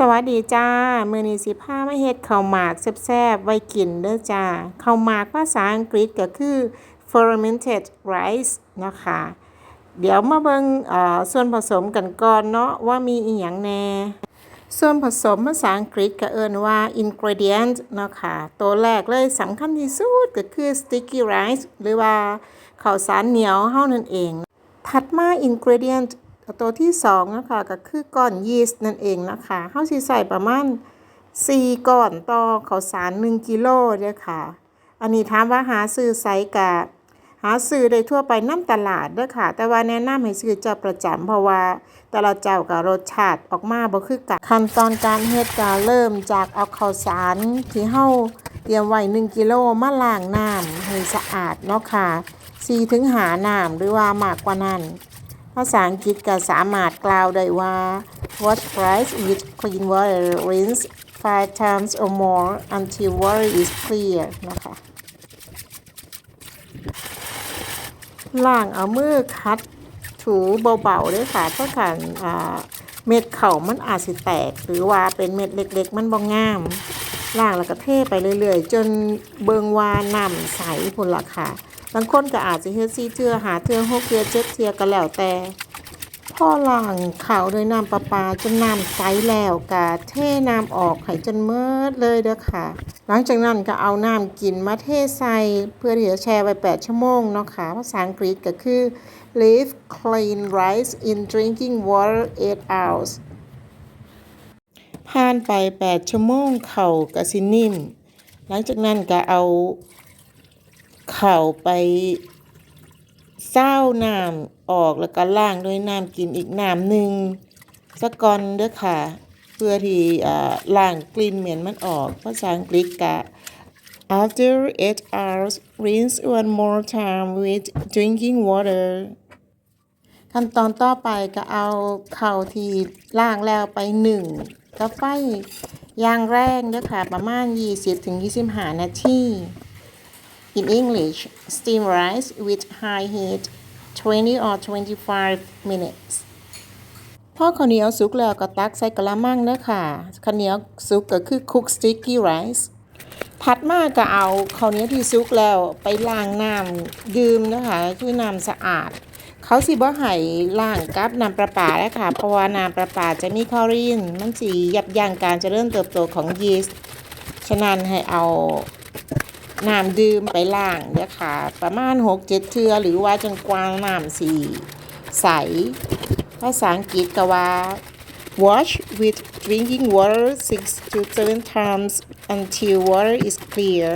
สวัสดีจ้า มือนีสิพามาเฮ็ดข้าวหมากแซ่บๆ ไว้กินเด้อจ้าข้าวหมากภาษาอังกฤษก็คือ fermented rice นะคะ เดี๋ยวมาเบิ่งเอ่อส่วนผสมกันก่อนเนาะว่ามีอีหยังแน่ ส่วนผสมภาษาอังกฤษก็เอิ้นว่า ingredient นะคะตัวแรกเลยสำคัญที่สุดก็คือ sticky rice หรือว่าข้าวสารเหนียวเฮานั่นเอง ถัดมา ingredient ตัวที่2นะคะก็คือก้อนยีสต์นั่นเองนะคะเฮาสิใส่ประมาณ 4ก้อนต่อข้าวสาร 1กิโลเด้อค่ะ อันนี้ถามว่าหาซื้อไสกะหาซื้อได้ทั่วไปน้ำตลาดเด้อค่ะ แต่ว่าแนะนำให้ซื้อเจ้าประจำเพราะว่าแต่ละเจ้าก็รสชาติออกมาบ่คือกันขั้นตอนการเฮ็ดก็เริ่มจากเอาข้าวสารที่เฮาเตรียมไว้1กิโลมาล้างน้ำให้สะอาดเนาะค่ะ4ถึงหาน้ำหรือว่ามากกว่านั้น ภาษาอังกฤษก็สามารถกล่าวได้ว่า wash rice with clean water rinse five times or more until water is clear นะคะล้างเอามือคัดถูเบาๆด้วยค่ะเพราะกันอ่าเม็ดเข่ามันอาจสิแตก หรือว่าเป็นเม็ดเล็กๆ มันบ่งงามล้างแล้วก็เทไปเรื่อยๆ จนเบิงว่าน้ำใสพุ่นละค่ะ บางคนก็อาจจะเฮ็ด4เทือหาเทื่อ6เทื่อ7เทือก็แล้วแต่พ่อล้างข้าวด้วยน้ำประปาจนน้ำใสแล้วก็เทน้ำออกให้จนเมิดเลยเด้อค่ะ หลังจากนั้นก็เอาน้ำกินมาเทใส่เพื่อที่จะแช่ไว้ 8 ชั่วโมงเนาะค่ะ ภาษาอังกฤษก็คือ leave clean rice in drinking water 8 hours ผ่านไป 8 ชั่วโมงเข้าก็สินิ่ม หลังจากนั้นก็เอา เข้าไปเซาน้ำออกแล้วก็ล้างด้วยน้ำกินอีกน้ำหนึ่งสะก่อนเด้อค่ะ เพื่อที่อ่าล้างกลิ่นเหม็นมันออกภาษาอังกฤษก็ after 8 hours rinse one more time with drinking water ขั้นตอนต่อไปก็เอาเข้าที่ล้างแล้วไปหนึ่งกับไฟยางแรงเด้อค่ะ ประมาณ 20-25 นาที In English steam rice with high heat 20 or 25 minutes พอข้าวเหนียวสุกแล้วก็ตักใส่กระมังเด้อค่ะข้าวเหนียวสุกก็คือ cook sticky rice ถัดมาก็เอาข้าวเหนียวที่สุกแล้วไปล้างน้ำดื่มนะคะคือน้ำสะอาด เขาสิบ่ให้ล้างกับน้ำประปาแล้วค่ะ เพราะว่าน้ำประปาจะมีคลอรีน มันสิยับยั้งการเจริญเติบโตของยีสต์ ฉะนั้นให้เอา น้ำดื่มไปล้างเด้อค่ะ ประมาณ6-7เทื่อหรือว่าจนกว่าน้ำสิใส ภาษาอังกฤษก็ว่า wash with drinking water 6 to 7 times until water is clear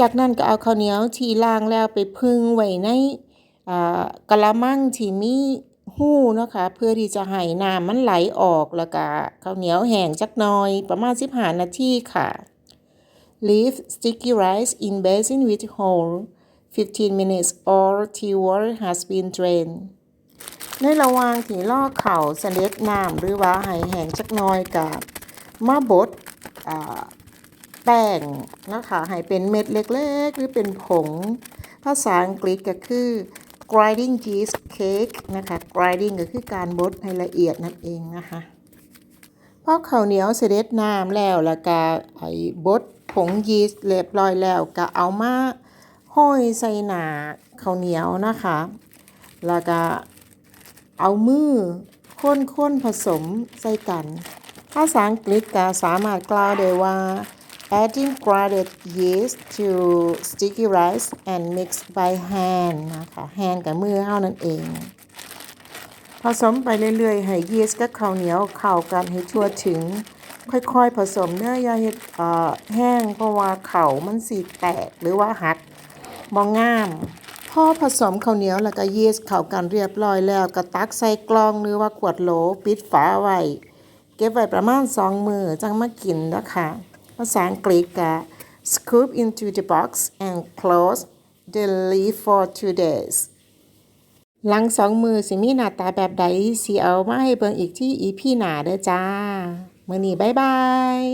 จากนั้นก็เอาข้าวเหนียวที่ล้างแล้วไปพึ่งไว้ในกะละมังที่มี หู้เนาะค่ะเพื่อที่จะให้น้ำมันไหลออกแล้วก็ข้าวเหนียวแห้งจักหน่อย ประมาณ15นาทีค่ะ Leave sticky rice in basin with hole 15 minutes or till water has been drained ในระหว่างที่รอกข้าวเสด็จน้ำหรือว่าให้แห้งจักหน่อยก็มาบดแป้งนะคะให้เป็นเม็ดเล็กๆ หรือเป็นผง ภาษาอังกฤษก็คือ grinding yeast cake นะคะ grinding ก็คือการบดให้ละเอียดนั่นเองนะคะพอข้าวเหนียวเสด็จน้ำแล้วแล้วก็ไอ้บดผงยีสต์เรียบร้อยแล้วก็เอามาห้อยใส่หนาข้าวเหนียวนะคะ แล้วก็เอามือค้นๆผสมใส่กัน ภาษาอังกฤษก็สามารถกล่าวได้ว่า adding grated yeast to sticky rice and mix by hand นะคะ hand กับมือเฮานั่นเอง ผสมไปเรื่อยๆ ให้ยีสต์กับข้าวเหนียวเข้ากันให้ทั่วถึง ค่อยๆ ผสมเนื้อยาเฮ็ดแห้งเพราะว่าเข้ามันสิแตกหรือว่าหักบ่งงามพอผสมข้าวเหนียวแล้วก็ยีสต์เข้ากันเรียบร้อยแล้วก็ตักใส่กล่องหรือว่าขวดโหลปิดฝาไว้เก็บไว้ประมาณ2มื้อจังมากินนะคะ ภาษาอังกฤษก็ scoop into the box and close the lid for two days หลังสองมือสิมีหน้าตาแบบใดสิเอามาให้เบิ่งอีกที่ EP หนาเด้อจ้า มือนี้บ๊ายบาย